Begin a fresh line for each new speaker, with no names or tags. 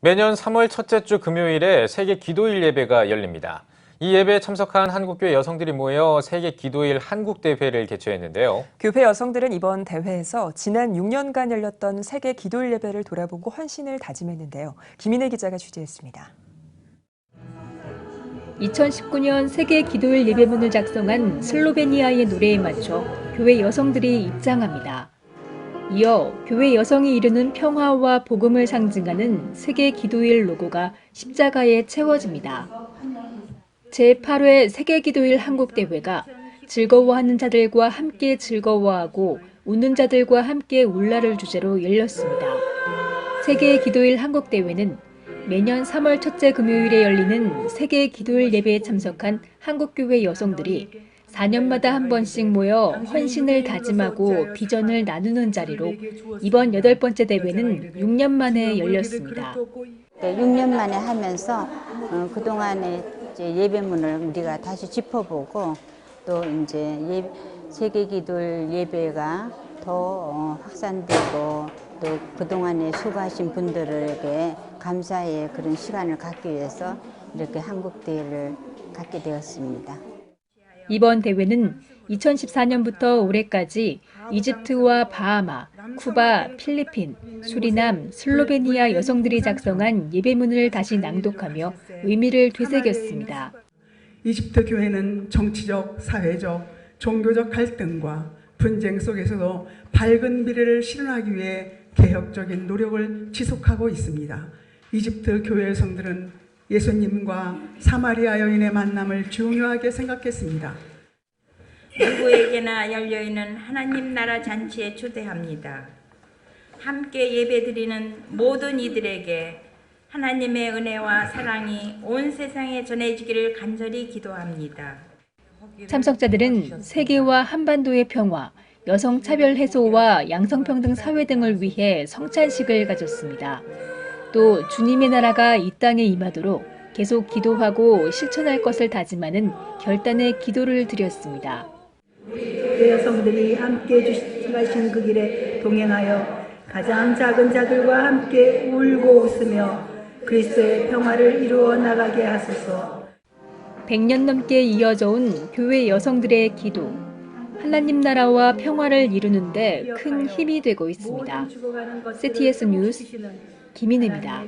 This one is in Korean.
매년 3월 첫째 주 금요일에 세계 기도일 예배가 열립니다. 이 예배에 참석한 한국교회 여성들이 모여 세계 기도일 한국 대회를 개최했는데요.
교회 여성들은 이번 대회에서 지난 6년간 열렸던 세계 기도일 예배를 돌아보고 헌신을 다짐했는데요. 김인혜 기자가 취재했습니다.
2019년 세계 기도일 예배문을 작성한 슬로베니아의 노래에 맞춰 교회 여성들이 입장합니다. 이어 교회 여성이 이루는 평화와 복음을 상징하는 세계 기도일 로고가 십자가에 채워집니다. 제8회 세계 기도일 한국대회가 즐거워하는 자들과 함께 즐거워하고 웃는 자들과 함께 울라를 주제로 열렸습니다. 세계 기도일 한국대회는 매년 3월 첫째 금요일에 열리는 세계 기도일 예배에 참석한 한국교회 여성들이 4년마다 한 번씩 모여 헌신을 다짐하고 비전을 나누는 자리로 이번 여덟 번째 대회는 6년 만에 열렸습니다.
네, 6년 만에 하면서 어, 그동안의 예배문을 우리가 다시 짚어보고 또 이제 예, 세계 기도일 예배가 더 어, 확산되고 또 그동안에 수고하신 분들에게 감사의 그런 시간을 갖기 위해서 이렇게 한국대회를 갖게 되었습니다.
이번 대회는 2014년부터 올해까지 이집트와 바하마, 쿠바, 필리핀, 수리남, 슬로베니아 여성들이 작성한 예배문을 다시 낭독하며 의미를 되새겼습니다.
이집트 교회는 정치적, 사회적, 종교적 갈등과 분쟁 속에서도 밝은 미래를 실현하기 위해 개혁적인 노력을 지속하고 있습니다. 이집트 교회 성들은 예수님과 사마리아 여인의 만남을 중요하게 생각했습니다.
누구에게나 열려 있는 하나님 나라 잔치에 초대합니다. 함께 예배드리는 모든 이들에게 하나님의 은혜와 사랑이 온 세상에 전해지기를 간절히 기도합니다.
참석자들은 세계와 한반도의 평화, 여성 차별 해소와 양성평등 사회 등을 위해 성찬식을 가졌습니다. 또 주님의 나라가 이 땅에 임하도록 계속 기도하고 실천할 것을 다짐하는 결단의 기도를 드렸습니다.
교회 여성들이 함께 주시가신 그 길에 동행하여 가장 작은 자들과 함께 울고 웃으며 그리스도의 평화를 이루어 나가게 하소서.
100년 넘게 이어져 온 교회 여성들의 기도, 하나님 나라와 평화를 이루는데 큰 힘이 되고 있습니다. CTS 뉴스 김인혜입니다.